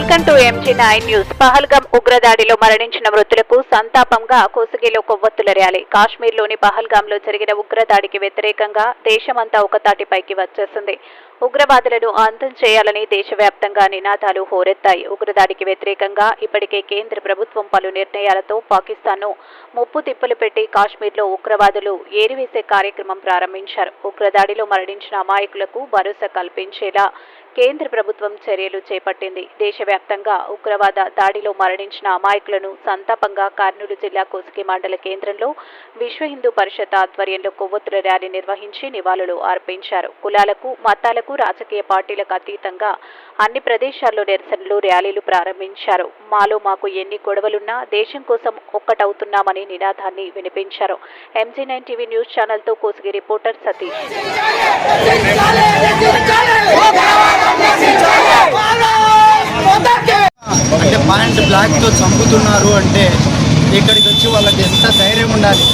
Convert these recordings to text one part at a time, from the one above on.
Welcome to MG nine news. Pahalgam ఉగ్రదాడిలో మరణించిన మృతులకు సంతాపంగా కోసుగిలో కొవ్వొత్తుల rally. కాశ్మీర్లోని పహల్గాంలో జరిగిన ఉగ్రదాడికి వ్యతిరేకంగా దేశమంతా ఒకతాటిపైకి వచ్చేసింది. ఉగ్రవాదులను అంతం చేయాలని దేశవ్యాప్తంగా నినాదాలు హోరెత్తాయి. ఉగ్రదాడికి వ్యతిరేకంగా ఇప్పటికే కేంద్ర ప్రభుత్వం పలు నిర్ణయాలతో పాకిస్తాన్ను ముప్పు తిప్పలు పెట్టి కాశ్మీర్లో ఉగ్రవాదులు ఏరివేసే కార్యక్రమం ప్రారంభించారు. ఉగ్రదాడిలో మరణించిన అమాయకులకు భరోసా కల్పించేలా కేంద్ర ప్రభుత్వం చర్యలు చేపట్టింది. దేశవ్యాప్తంగా ఉగ్రవాద దాడిలో మరణించిన అమాయకులను సంతాపంగా కర్నూలు జిల్లా కోసికి మండల కేంద్రంలో విశ్వ హిందూ పరిషత్ ఆధ్వర్యంలో కొవ్వొత్తుల ర్యాలీ నిర్వహించి నివాళులు అర్పించారు. కులాలకు మతాలకు రాజకీయ పార్టీలకు అతీతంగా అన్ని ప్రదేశాల్లో నిరసనలు ర్యాలీలు ప్రారంభించారు. మాలో మాకు ఎన్ని గొడవలున్నా దేశం కోసం ఒక్కటవుతున్నామని నినాదాన్ని వినిపించారు. M G nine TV news ఛానల్తో Kosigi reporter Satish. Point బ్లాక్తో చంపుతున్నారు అంటే ఇక్కడికి వచ్చి వాళ్ళకి ఎంత ధైర్యం ఉండాలి?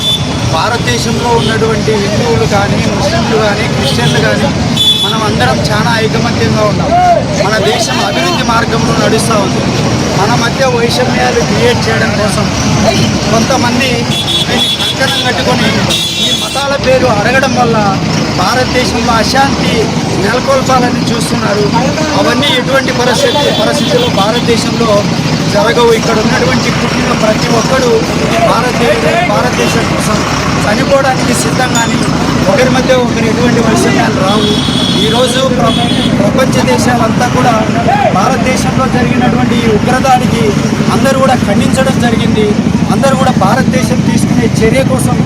భారతదేశంలో ఉన్నటువంటి హిందువులు కానీ ముస్లింలు కానీ క్రిస్టియన్లు కానీ మనం అందరం చాలా ఐకమత్యంగా ఉన్నాం. మన దేశం అభివృద్ధి మార్గంలో నడుస్తూ ఉంది. మన మధ్య వైషమ్యాలు క్రియేట్ చేయడం కోసం కొంతమంది దీన్ని కంకణం కట్టుకొని ఈ మతాల పేరు అడగడం వల్ల భారతదేశంలో అశాంతి నెలకొల్పాలని చూస్తున్నారు. అవన్నీ ఎటువంటి పరిస్థితి పరిస్థితుల్లో భారతదేశంలో జరగవు. ఇక్కడ ఉన్నటువంటి పుట్టిన ప్రతి ఒక్కరు భారతదేశ భారతదేశం కోసం చనిపోవడానికి సిద్ధంగాని ఒకరి మధ్య ఒకరు ఎటువంటి వైషమ్యాలు రావు. ఈరోజు ప్రపంచ దేశాలంతా కూడా భారతదేశంలో జరిగినటువంటి ఈ ఉగ్రదానికి అందరూ కూడా ఖండించడం జరిగింది. అందరూ కూడా భారతదేశం తీసుకునే చర్య కోసం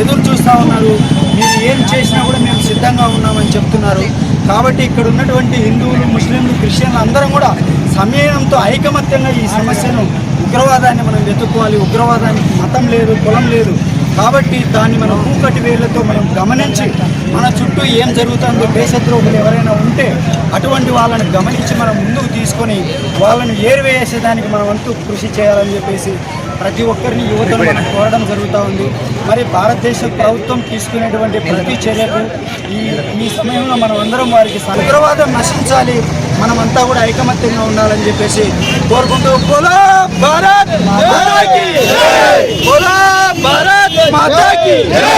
ఎదురు చూస్తూ ఉన్నారు. మీరు ఏం చేసినా కూడా మేము సిద్ధంగా ఉన్నామని చెప్తున్నారు. కాబట్టి ఇక్కడ ఉన్నటువంటి హిందువులు ముస్లింలు క్రిస్టియన్లు అందరం కూడా సమయంతో ఐకమత్యంగా ఈ సమస్యను ఉగ్రవాదాన్ని మనం వెతుక్కోవాలి. ఉగ్రవాదానికి మతం లేదు కులం లేదు. కాబట్టి దాన్ని మనం కూకటి వేళ్ళతో మనం గమనించి మన చుట్టూ ఏం జరుగుతుందో దేశద్రోహులు ఎవరైనా ఉంటే అటువంటి వాళ్ళని గమనించి మనం ముందుకు తీసుకొని వాళ్ళని ఏరివేసేదానికి మనం అంటూ కృషి చేయాలని చెప్పేసి ప్రతి ఒక్కరిని యువతను మనం కోరడం జరుగుతూ ఉంది. మరి భారతదేశ ప్రభుత్వం తీసుకునేటువంటి ప్రతి చర్యకు ఈ ఈ సమయంలో మనం అందరం వారికి ఉగ్రవాదం నశించాలి. మనమంతా కూడా ఐకమత్యంగా ఉండాలని చెప్పేసి కోరుకుంటూ బోలో భారత్ భారత్! की